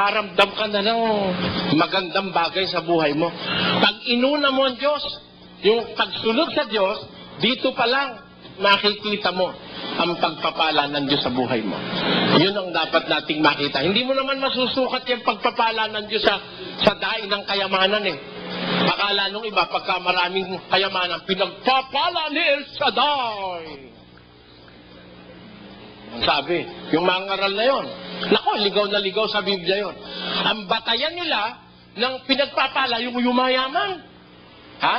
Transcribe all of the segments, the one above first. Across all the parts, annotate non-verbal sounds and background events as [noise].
makaramdam ka na ng magandang bagay sa buhay mo. Pag inuna mo ang Diyos, yung pagsunod sa Diyos, dito pa lang makikita mo ang pagpapala ng Diyos sa buhay mo. Yun ang dapat nating makita. Hindi mo naman masusukat yung pagpapala ng Diyos sa, sa daing ng kayamanan eh. Akala nung iba, pagka maraming kayamanan, pinagpapala ni El Shaddai. Sabi, yung mga ngaral na yon. Nako, ligaw na ligaw sa Biblia yon. Ang batayan nila ng pinagpapala yung yumayaman. Ha?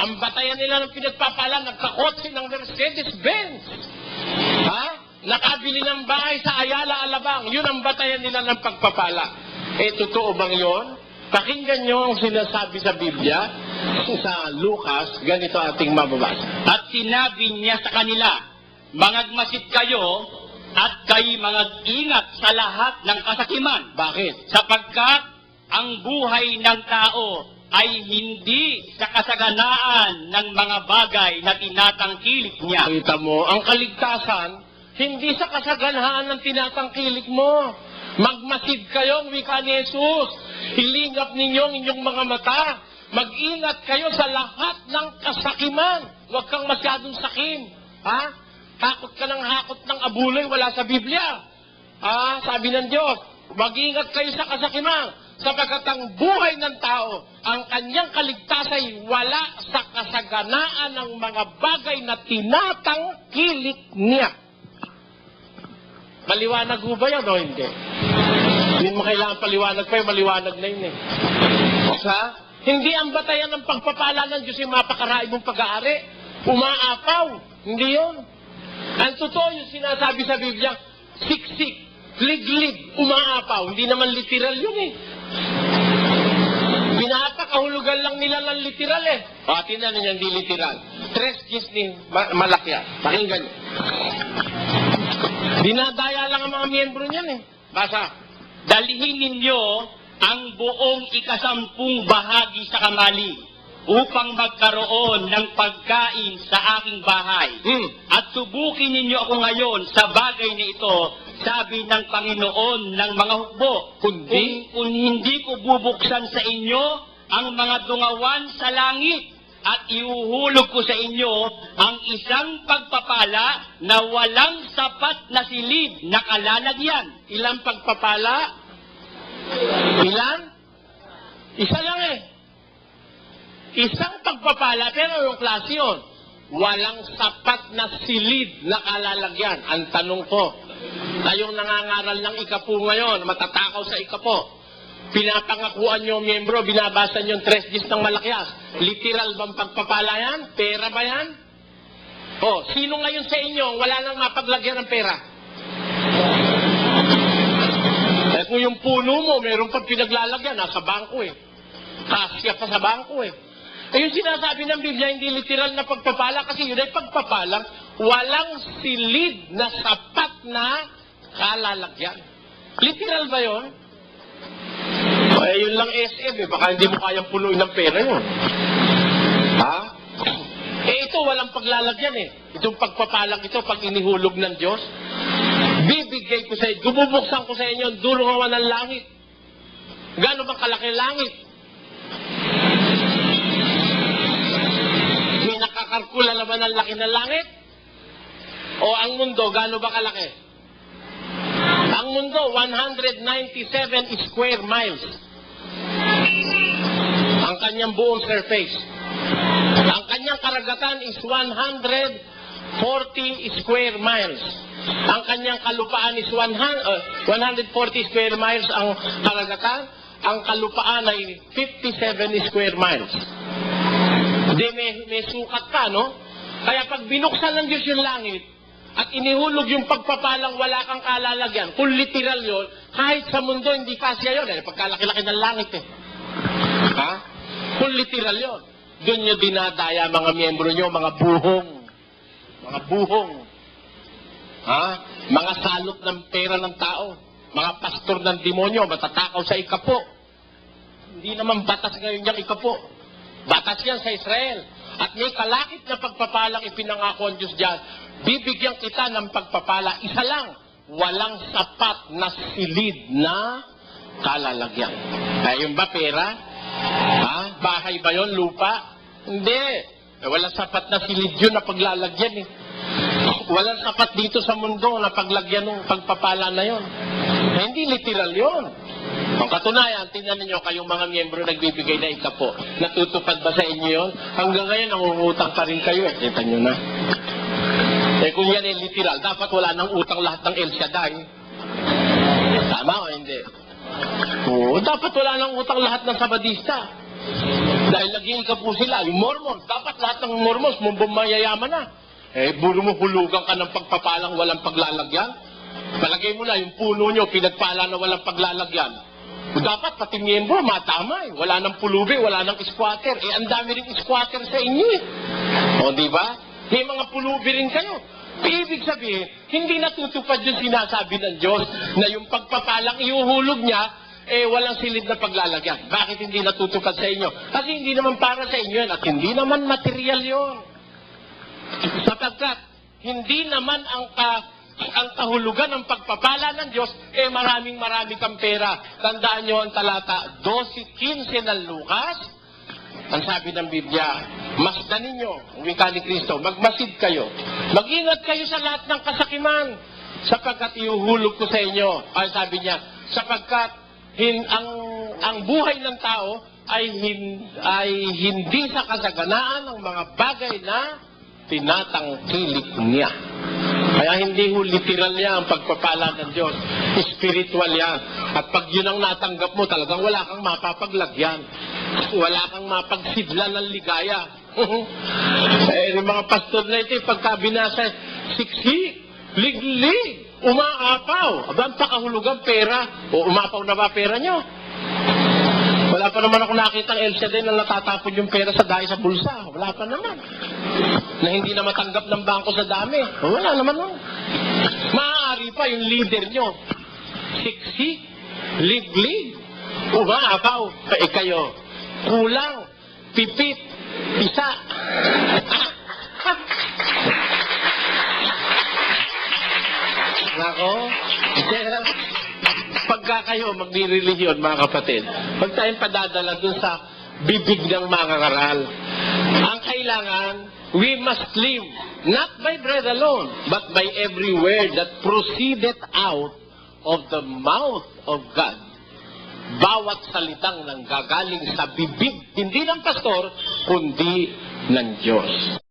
Ang batayan nila ng pinagpapala, nagkakotse ng Mercedes-Benz. Ha? Nakabili ng bahay sa Ayala, Alabang. Yun ang batayan nila ng pagpapala. Eh, totoo bang yon? Pakinggan nyo ang sinasabi sa Biblia sa Lucas, ganito ating mababasa. At sinabi niya sa kanila, Mangagmasid kayo at kay mangag-ingat sa lahat ng kasakiman, Bakit? sapagkat ang buhay ng tao ay hindi sa kasaganaan ng mga bagay na tinatangkilik niya. Kita mo, ang kaligtasan, hindi sa kasaganahan ng tinatangkilik mo. Magmasid kayong wika ni Jesus. Hilingap ninyo ang inyong mga mata. Mag-ingat kayo sa lahat ng kasakiman. Huwag kang masyadong sakim. Ha? Hakot ka ng hakot ng abuloy, wala sa Biblia. Ah, sabi ng Diyos, mag-ingat kayo sa kasakiman, sapagkat ang buhay ng tao, ang kanyang kaligtasan ay wala sa kasaganaan ng mga bagay na tinatangkilik niya. Maliwanag ba yan o hindi? Hindi mo kailangan paliwanag pa yun, maliwanag na yun eh. Sa, hindi ang batayan ng pagpapala ng Diyos yung mapakarain mong pag-aari. Umaapaw. Hindi yun. Ang totoo yung sinasabi sa Biblia, siksik, liglig, umaapaw. Hindi naman literal yun eh. Pinapakahulugan lang nila ng literal eh. O, tinan niya, hindi literal. Tres gis ni ma- malakya. Pakinggan niyo. Dinadaya lang ang mga miyembro niyan eh. Basa. Dalihin ninyo ang buong ikasampung bahagi sa kamali upang magkaroon ng pagkain sa aking bahay. Hmm. At subukin ninyo ako ngayon sa bagay na ito, sabi ng Panginoon ng mga hukbo. Kundi? Kung, kung hindi ko bubuksan sa inyo ang mga dungawan sa langit at ihuhulog ko sa inyo ang isang pagpapala na walang sapat na silid na kalalagyan. Ilang pagpapala? Ilan? Isa lang. Isang pagpapala, pero yung klase yun. Walang sapat na silid na kalalagyan. Ang tanong ko, kayong nangangaral ng ikapo ngayon, matatakaw sa ikapo. Pinapangakuan nyo miyembro, binabasa nyo yung tres gis ng malakyas. Literal bang pagpapala yan? Pera ba yan? O, sino ngayon sa inyo wala nang mapaglagyan ng pera? Eh kung yung puno mo, meron pang pinaglalagyan, nasa bangko eh. Kasya pa sa bangko eh. Eh yung sinasabi ng Biblia, hindi literal na pagpapala kasi yun ay pagpapalang walang silid na sapat na kalalagyan. Literal ba yun? Eh yun lang SM eh, baka hindi mo kayang punuin ng pera yun. Ha? Eh ito, walang paglalagyan eh. Itong pagpapalang ito, pag inihulog ng Diyos, bibigay ko sa inyo, bubuksan ko sa inyo ang dulungawan ng langit. Gano'n bang kalaki ang langit? Nakakalkula naman ang laki ng langit? O ang mundo, gano'n ba kalaki? Ang mundo, 197 square miles. Ang kanyang buong surface. Ang kanyang karagatan is 140 square miles. Ang kanyang kalupaan is 100, uh, 140 square miles ang karagatan. Ang kalupaan ay 57 square miles. Hindi, may, may sukat pa, no? Kaya pag binuksan ng Diyos yung langit, at inihulog yung pagpapalang wala kang kalalagyan, kung literal yun, kahit sa mundo hindi kasya yun, eh, pagkalaki-laki ng langit eh. Ha? Kung literal yun. Doon nyo dinadaya mga miyembro nyo, mga buhong. Mga buhong. Ha? Mga salot ng pera ng tao. Mga pastor ng demonyo, matatakaw sa ikapo. Hindi naman batas ngayon yung ikapo. Batas yan sa Israel. At may kalakit na pagpapalang ipinangako ang Diyos dyan. Bibigyan kita ng pagpapala. Isa lang, walang sapat na silid na kalalagyan. Ay, yung ba pera? Ha? Bahay ba yon Lupa? Hindi. Eh, walang sapat na silid yun na paglalagyan eh. Walang sapat dito sa mundo na paglagyan ng pagpapala na yon. Eh, hindi literal yon. Ang katunayan, tingnan ninyo kayong mga miyembro nagbibigay na ikapo. Natutupad ba sa inyo yon? Hanggang ngayon, nangungutang pa rin kayo eh. Kita nyo na. Eh kung yan ay literal, dapat wala nang utang lahat ng El Shaddai. Tama o hindi? Oo, dapat wala nang utang lahat ng Sabadista. Dahil naging ka po sila, yung Mormons. Dapat lahat ng Mormons, mumbong mayayaman na. Eh, buro mo hulugan ka ng pagpapalang walang paglalagyan. Palagay mo na, yung puno nyo, pinagpala na walang paglalagyan. Dapat pati miyembro, matama eh. Wala nang pulubi, wala nang squatter. Eh, ang dami rin squatter sa inyo eh. O, di ba? May mga pulubi rin kayo. Ibig sabihin, hindi natutupad yung sinasabi ng Diyos na yung pagpapalang iuhulog niya, eh walang silid na paglalagyan. Bakit hindi natutupad sa inyo? Kasi hindi naman para sa inyo at hindi naman material yon. Sapagkat hindi naman ang ka, ang kahulugan ng pagpapala ng Diyos, eh maraming maraming kang pera. Tandaan nyo ang talata 12.15 ng Lucas, ang sabi ng Biblia, masdan ninyo, wika ni Kristo, magmasid kayo. Mag-ingat kayo sa lahat ng kasakiman, sapagkat iuhulog ko sa inyo. Ay sabi niya, sapagkat hin, ang, ang buhay ng tao ay, hin, ay hindi sa kasaganaan ng mga bagay na tinatangkilik niya. Kaya hindi ho literal niya ang pagpapala ng Diyos. Spiritual yan. At pag yun ang natanggap mo, talagang wala kang mapapaglagyan. Wala kang mapagsidla ng ligaya. [laughs] eh, yung mga pastor na ito, pagka binasa, siksi, liglig, umaapaw. Aba, ang pakahulugan pera. O umapaw na ba pera nyo? Wala pa naman ako nakita ng El Shaddai na natatapon yung pera sa dahil sa bulsa. Wala pa naman. Na hindi na matanggap ng bangko sa dami. Wala naman no. Maaari pa yung leader nyo. Siksi, liglig, umaapaw. Eh kayo, kulang, pipit, isa. [laughs] Nako, [laughs] pagka kayo magni-religion, mga kapatid, pag tayong padadala dun sa bibig ng mga karal, ang kailangan, we must live not by bread alone, but by every word that proceeded out of the mouth of God. Bawat salitang nanggagaling sa bibig, hindi ng pastor, kundi ng Diyos.